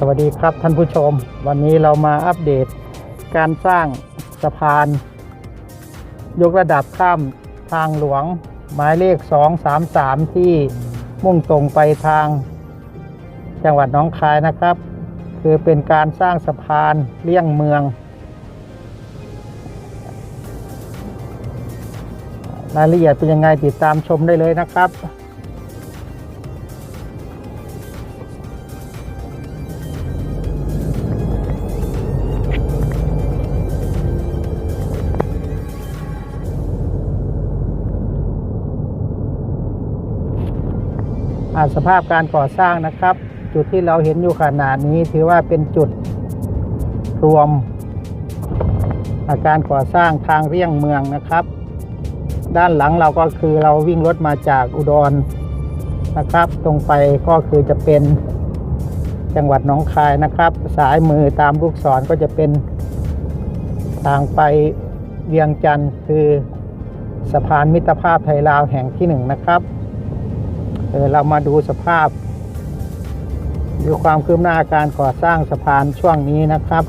สวัสดีครับท่านผู้ชม วันนี้เรามาอัปเดตการสร้างสะพาน ยกระดับข้ามทางหลวง หมายเลข 233 ที่มุ่งตรงไปทาง จังหวัดหนองคายนะครับ คือเป็นการสร้างสะพานเลี่ยงเมือง รายละเอียดเป็นยังไงติดตามชมได้เลยนะครับ สภาพการก่อสร้างนะครับ จุดที่เราเห็นอยู่ขนาดนี้ถือว่าเป็นจุดรวม อาการก่อสร้างทางเลี่ยงเมืองนะครับ ด้านหลังเราก็คือเราวิ่งรถมาจากอุดรนะครับ ตรงไปก็คือจะเป็นจังหวัดหนองคายนะครับ สายมือตามลูกศรก็จะเป็นทางไปเวียงจันทร์คือสะพานมิตรภาพไทยลาวแห่งที่หนึ่งนะครับ ออเรามาดูสภาพ ดูความคืบหน้าการก่อสร้างสะพานช่วงนี้นะครับ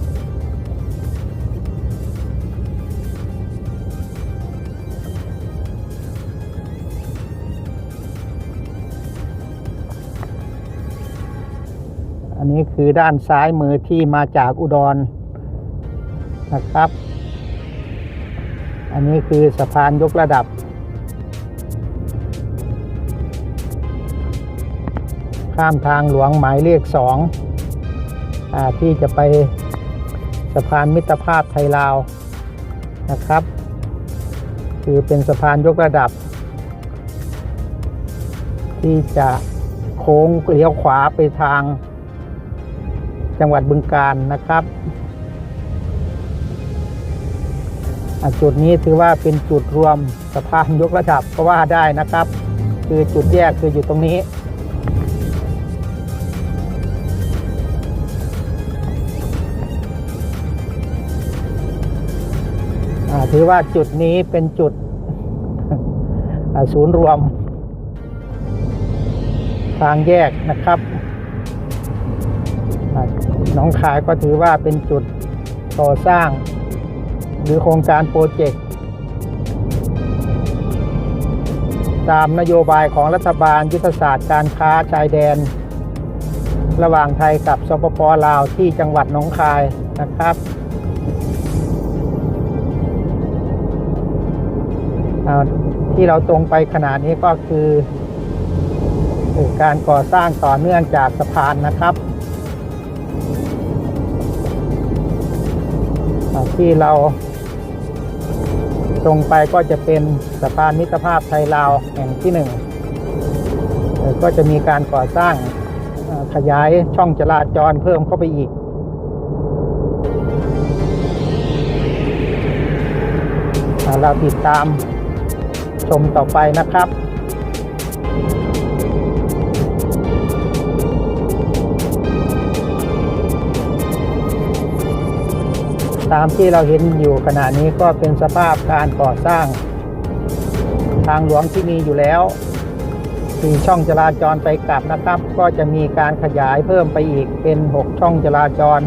อันนี้คือด้านซ้ายมือที่มาจากอุดรนะครับ อันนี้คือสะพานยกระดับ ข้ามทางหลวงหมายเลขสองอที่จะไปสะพานมิตรภาพไทยลาวนะครับ คือเป็นสะพานยกระดับ ที่จะโค้งเลี้ยวขวาไปทางจังหวัดบึงกาฬนะครับจุดนี้ถือว่าเป็นจุดรวมสะพานยกระดับก็ว่าได้นะครับ คือจุดแยกคืออยู่ตรงนี้ ถือว่าจุดนี้เป็นจุดศูนย์รวม ทางแยกนะครับหน้องคายก็ถือว่าเป็นจุดก่อสร้าง หรือโครงการโปรเจกต์ตามนโยบายของรัฐบาลยุทธศาสตร์การค้าชายแดน ระหว่างไทยกับสปปลาวที่จังหวัดหนองคายนะครับ ที่เราตรงไปขนาดนี้ก็คือการก่อสร้างต่อเนื่องจากสะพานนะครับ ที่เราตรงไปก็จะเป็นสะพานมิตรภาพไทยลาวแห่งที่หนึ่งก็จะมีการก่อสร้างขยายช่องจราจรเพิ่มเข้าไปอีก เราติดตาม ชมต่อไปนะครับตามที่เราเห็นอยู่ขณะนี้ก็เป็นสภาพการก่อสร้าง ทางหลวงที่มีอยู่แล้วสี่ช่องจราจรไปกลับนะครับ ก็จะมีการขยายเพิ่มไปอีกเป็น 6 ช่องจราจร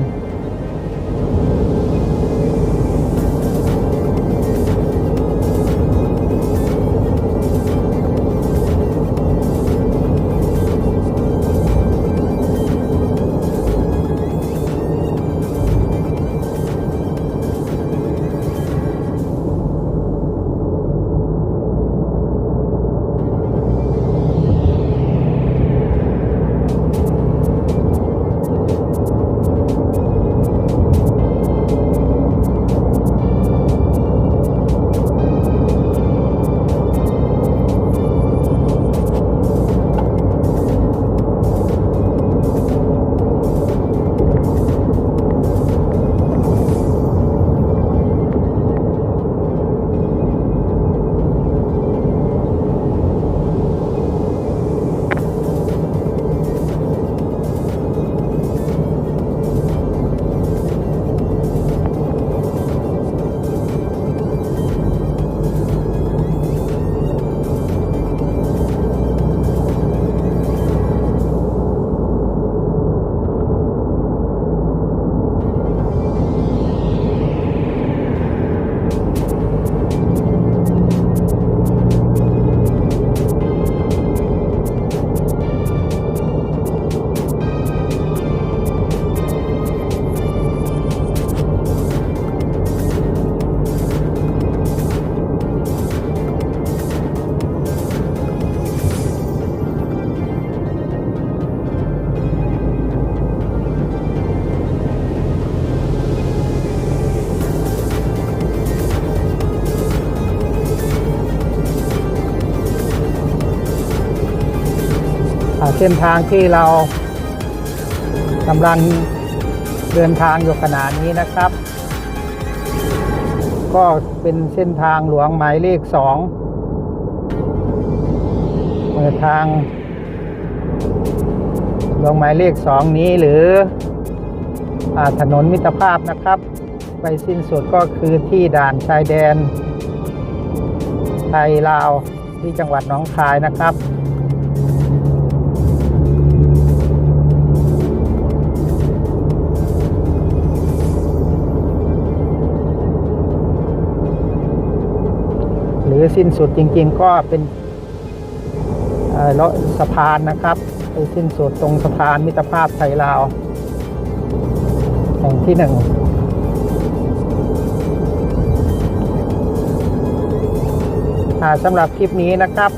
เส้นทางที่เรากำลังเดินทางอยู่ขณะนี้นะครับ ก็เป็นเส้นทางหลวงหมายเลขสองเปิดทางหลวงหมายเลขสองนี้หรืออถนนมิตรภาพนะครับ ไปสิ้นสุดก็คือที่ด่านชายแดนไทยลาวที่จังหวัดหนองคายนะครับ รือสิ้นสุดจริงๆ ก็เป็นเอ่อรถสะพานนะครับไปสิ้นสุดตรงสะพานมิตรภาพไทยลาวแห่งที่หนึ่งสำหรับคลิปนี้นะครับ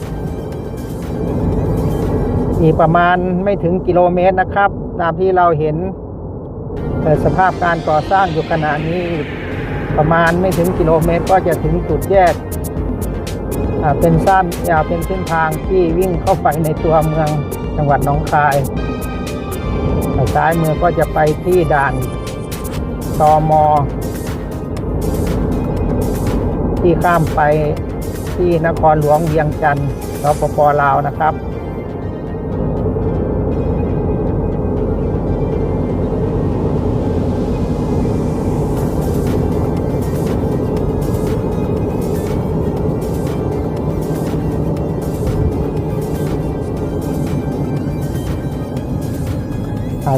อีกประมาณไม่ถึงกิโลเมตรนะครับ ตามที่เราเห็นเอ่สภาพการก่อสร้างอยู่ขณะนี้ประมาณไม่ถึงกิโลเมตรก็จะถึงจุดแยก เป็นสั้นยาวเป็นเส้นทางที่วิ่งเข้าไปในตัวเมืองจังหวัดหนองคายซ้ายมือก็จะไปที่ด่านตอมอที่ข้ามไปที่นครหลวงเวียงจันทร์สปปลาวนะครับ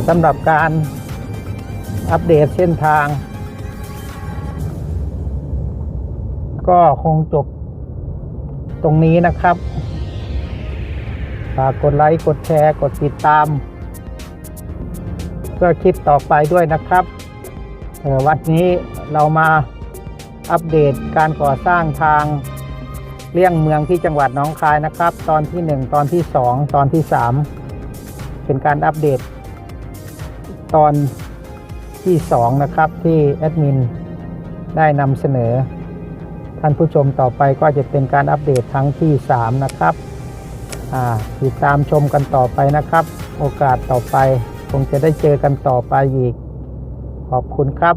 สำหรับการอัปเดตเส้นทาง ก็คงจบตรงนี้นะครับฝากกดไลค์ กดแชร์ กดติดตาม เพื่อคลิปต่อไปด้วยนะครับวันนี้เรามาอัปเดตการก่อสร้างทางเลี่ยงเมืองที่จังหวัดหนองคายนะครับ ตอนที่ 1 ตอนที่ 2 ตอนที่ 3 เป็นการอัปเดต ตอนที่ 2 นะครับที่แอดมินได้นำเสนอ ท่านผู้ชมต่อไปก็จะเป็นการอัปเดตทั้งที่ 3 นะครับอ่าติดตามชมกันต่อไปนะครับ โอกาสต่อไปคงจะได้เจอกันต่อไปอีก ขอบคุณครับ